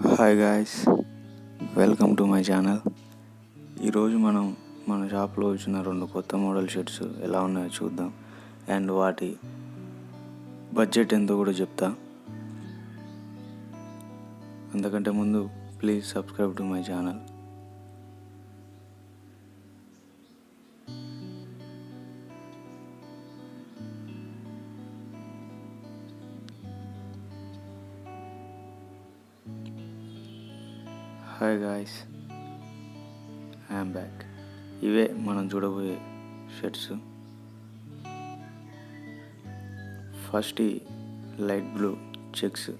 Hi guys welcome to my channel ఈరోజు మనం మన షాప్లో వచ్చిన రెండు కొత్త మోడల్ షర్ట్స్ ఎలా ఉన్నాయో చూద్దాం. అండ్ వాటి బడ్జెట్ ఎంతో కూడా చెప్తా. అంతకంటే ముందు please subscribe to my channel hi guys I'm back ఇవే మనం చూడబోయే షర్ట్స్. ఫస్ట్ ఈ light blue checks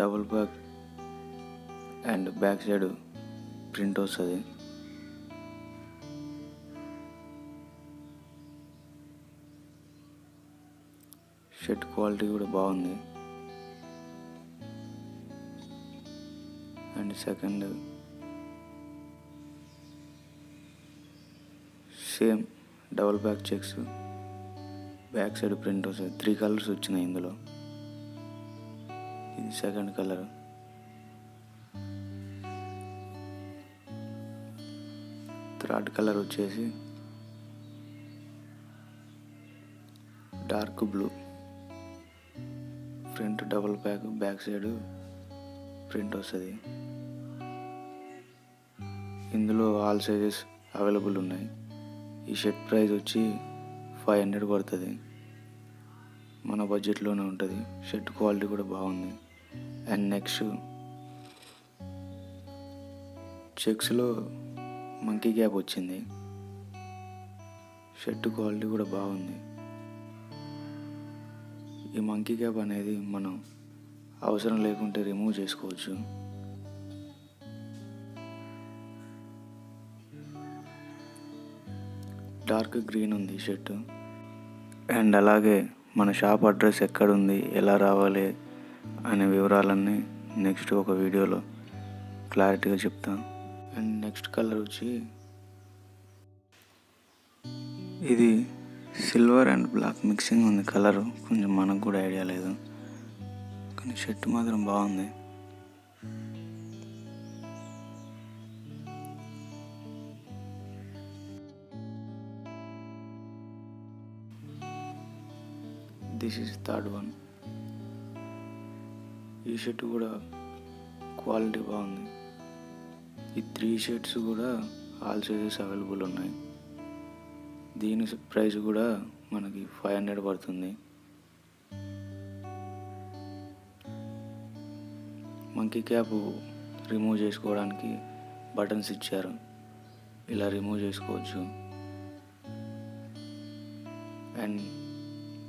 double back and back side print వస్తుంది. షర్ట్ క్వాలిటీ కూడా బాగుంది. Second same double back checks back side print వస్తుంది త్రీ కలర్స్ వచ్చినాయి ఇందులో. ఇది సెకండ్ కలర్ థర్డ్ కలర్ వచ్చేసి dark blue front double back back side print వస్తుంది. ఇందులో ఆల్ సైజెస్ అవైలబుల్ ఉన్నాయి. ఈ షర్ట్ ప్రైస్ వచ్చి ఫైవ్ హండ్రెడ్ పడుతుంది. మన బడ్జెట్లోనే ఉంటుంది. షర్ట్ క్వాలిటీ కూడా బాగుంది. అండ్ నెక్స్ట్ చెక్స్లో మంకీ క్యాప్ వచ్చింది. షర్ట్ క్వాలిటీ కూడా బాగుంది. ఈ మంకీ క్యాప్ అనేది మనం అవసరం లేకుంటే రిమూవ్ చేసుకోవచ్చు. డార్క్ గ్రీన్ ఉంది షర్ట్. అండ్ అలాగే మన షాప్ అడ్రస్ ఎక్కడుంది ఎలా రావాలి అనే వివరాలన్నీ నెక్స్ట్ ఒక వీడియోలో క్లారిటీగా చెప్తాను అండ్ నెక్స్ట్ కలర్ వచ్చి ఇది సిల్వర్ అండ్ బ్లాక్ మిక్సింగ్ ఉంది కలరు. కొంచెం మనకు కూడా ఐడియా లేదు. కానీ షర్ట్ మాత్రం బాగుంది. దిస్ ఈజ్ థర్డ్ వన్ ఈ షర్ట్ కూడా క్వాలిటీ బాగుంది. ఈ త్రీ షర్ట్స్ కూడా ఆల్ సైజెస్ అవైలబుల్ ఉన్నాయి. దీని ప్రైస్ కూడా మనకి ఫైవ్ హండ్రెడ్ పడుతుంది. మంకీ క్యాప్ రిమూవ్ చేసుకోవడానికి బటన్స్ ఇచ్చారు. ఇలా రిమూవ్ చేసుకోవచ్చు. And